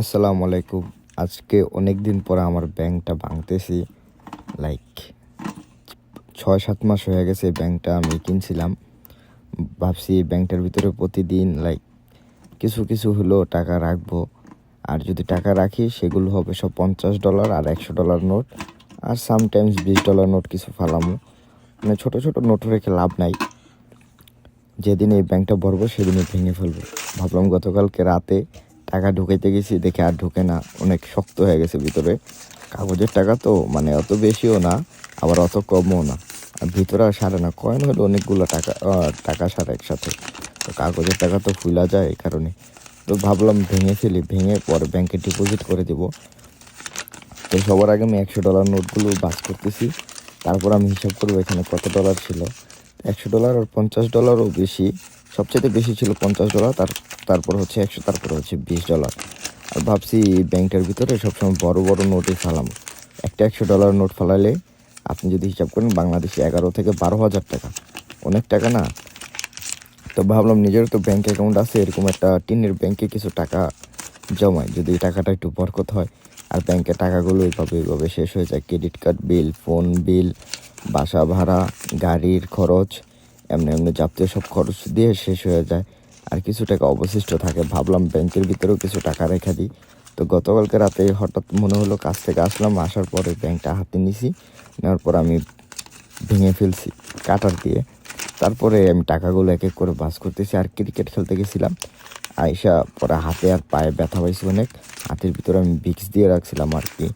আসসালামু আলাইকুম। আজকে অনেক দিন পরে আমার ব্যাংকটা ভাঙতেছি। লাইক ছয় সাত মাস হয়ে গেছে এই ব্যাংকটা আমি কিনছিলাম। ভাবছি ব্যাংকটার ভিতরে প্রতিদিন লাইক কিছু কিছু হলেও টাকা রাখব। আর যদি টাকা রাখি, সেগুলো হবে সব পঞ্চাশ ডলার আর একশো ডলার নোট। আর সামটাইমস বিশ ডলার নোট কিছু ফালামো। মানে ছোটো ছোটো নোট রেখে লাভ নাই। যেদিন এই ব্যাংকটা ভরবো, সেদিনই ভেঙে ফেলব। ভাবলাম গতকালকে রাতে টাকা ঢুকাইতে গেছি, দেখে আর ঢুকে না। অনেক শক্ত হয়ে গেছে ভিতরে। কাগজের টাকা তো মানে অত বেশিও না, আবার অত কমও না। আর ভিতরে আর সারে না, কয়েন হলে অনেকগুলো টাকা টাকা সারে একসাথে। তো কাগজের টাকা তো ফুলা যায় এই কারণে। তো ভাবলাম ভেঙে ফেলি, ভেঙে পরে ব্যাংকে ডিপোজিট করে দেবো। তো সবার আগে আমি একশো ডলার নোটগুলো বাস করতেছি। তারপর আমি হিসাব করব এখানে কত ডলার ছিল। একশো ডলার আর পঞ্চাশ ডলারও বেশি। সবচেয়ে বেশি ছিল পঞ্চাশ ডলার তার, তারপর হচ্ছে একশো, তারপর হচ্ছে বিশ ডলার আর ভাবছি ব্যাংকটার ভিতরে সবসময় বড় বড় নোটই ফালাম। একটা একশো ডলার নোট ফালালে আপনি যদি হিসাব করেন বাংলাদেশে এগারো থেকে বারো হাজার টাকা। অনেক টাকা না? তো ভাবলাম নিজের তো ব্যাংক অ্যাকাউন্ট আছে, এরকম একটা টিনের ব্যাংকে কিছু টাকা জমাই, যদি টাকাটা একটু বরকত হয়। আর ব্যাংকের টাকাগুলো এইভাবে এইভাবে শেষ হয়ে যায়। Credit card bill, phone bill, বাসা ভাড়া, গাড়ির খরচ এমনি এমনি জাতীয় সব খরচ দিয়ে শেষ হয়ে যায়। আর কিছু টাকা অবশিষ্ট থাকে। ভাবলাম ব্যাংকের ভিতরেও কিছু টাকা রেখে দিই। তো গতকালকে রাতে হঠাৎ মনে হলো কাজ থেকে আসলাম। আসার পরে ব্যাংকটা হাতে নিছি। নেওয়ার পর আমি ভেঙে ফেলছি কাটার দিয়ে। তারপরে আমি টাকাগুলো এক এক করে বাস করতেছি আর ক্রিকেট খেলতে গেছিলাম। আইসা পরে হাতে আর পায়ে ব্যথা পাইছি অনেক। হাতের ভিতরে আমি ভিক্স দিয়ে রাখছিলাম আর কি।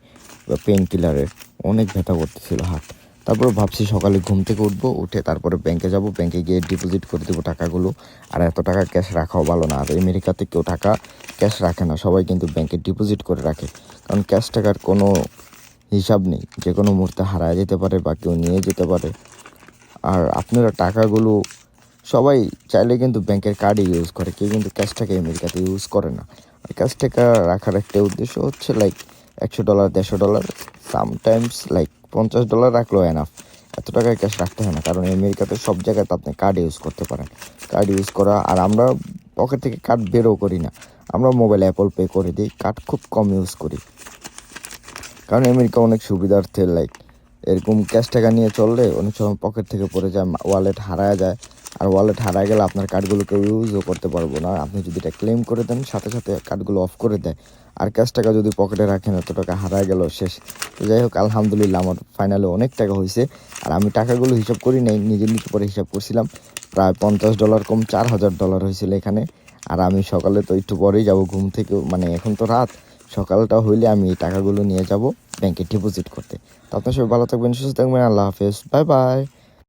পেন কিলারের অনেক ব্যথা করতেছিল হাত। তারপরে ভাবছি সকালে ঘুম থেকে উঠবো, উঠে তারপরে ব্যাংকে যাব। ব্যাংকে গিয়ে ডিপোজিট করে দেবো টাকাগুলো। আর এত টাকা ক্যাশ রাখাও ভালো না। আর আমেরিকাতে কেউ টাকা ক্যাশ রাখে না। সবাই কিন্তু ব্যাংকে ডিপোজিট করে রাখে। কারণ ক্যাশ টাকার কোনো হিসাব নেই। যে কোনো মুহূর্তে হারায় যেতে পারে বা কেউ নিয়ে যেতে পারে। আর আপনারা টাকাগুলো সবাই চাইলে কিন্তু ব্যাংকের কার্ডই ইউজ করে। কেউ কিন্তু ক্যাশ টাকা আমেরিকাতে ইউজ করে না। আর ক্যাশ টাকা রাখার একটা উদ্দেশ্য হচ্ছে লাইক একশো ডলার দেড়শো ডলার সামটাইমস লাইক পঞ্চাশ ডলার রাখলেও এনাফ এত টাকায় ক্যাশ রাখতে হয় না, কারণ আমেরিকাতে সব জায়গাতে আপনি কার্ড ইউজ করতে পারেন। কার্ড ইউজ করা, আর আমরা পকেট থেকে কার্ড বেরও করি না। আমরা মোবাইল অ্যাপল পে করে দিই কার্ড খুব কম ইউজ করি। কারণ আমেরিকা অনেক সুবিধার্থে লাইক এরকম ক্যাশ টাকা নিয়ে চললে, অনেক সময় পকেট থেকে পড়ে যায় ওয়ালেট হারায় যায়। আর ওয়ালেট হারায় গেলে আপনার কার্ডগুলো কেউ ইউজও করতে পারব না। আপনি যদি এটা ক্লেম করে দেন, সাথে সাথে কার্ডগুলো অফ করে দেয়। আর ক্যাশ টাকা যদি পকেটে রাখেন, এত টাকা হারায় গেল, শেষ। তো যাই হোক, আলহামদুলিল্লাহ আমার ফাইনালে অনেক টাকা হয়েছে। আর আমি টাকাগুলো হিসাব করি নাই, নিজের নিজে পরে হিসাব করছিলাম। প্রায় পঞ্চাশ ডলার কম চার হাজার ডলার হয়েছিল এখানে। আর আমি সকালে তো একটু পরেই যাব, ঘুম থেকে মানে এখন তো রাত। সকালটা হইলে আমি এই টাকাগুলো নিয়ে যাব ব্যাংকে ডিপোজিট করতে। তো আপনার সবাই ভালো থাকবেন, সুস্থ থাকবেন, আল্লাহ হাফেজ। Bye bye.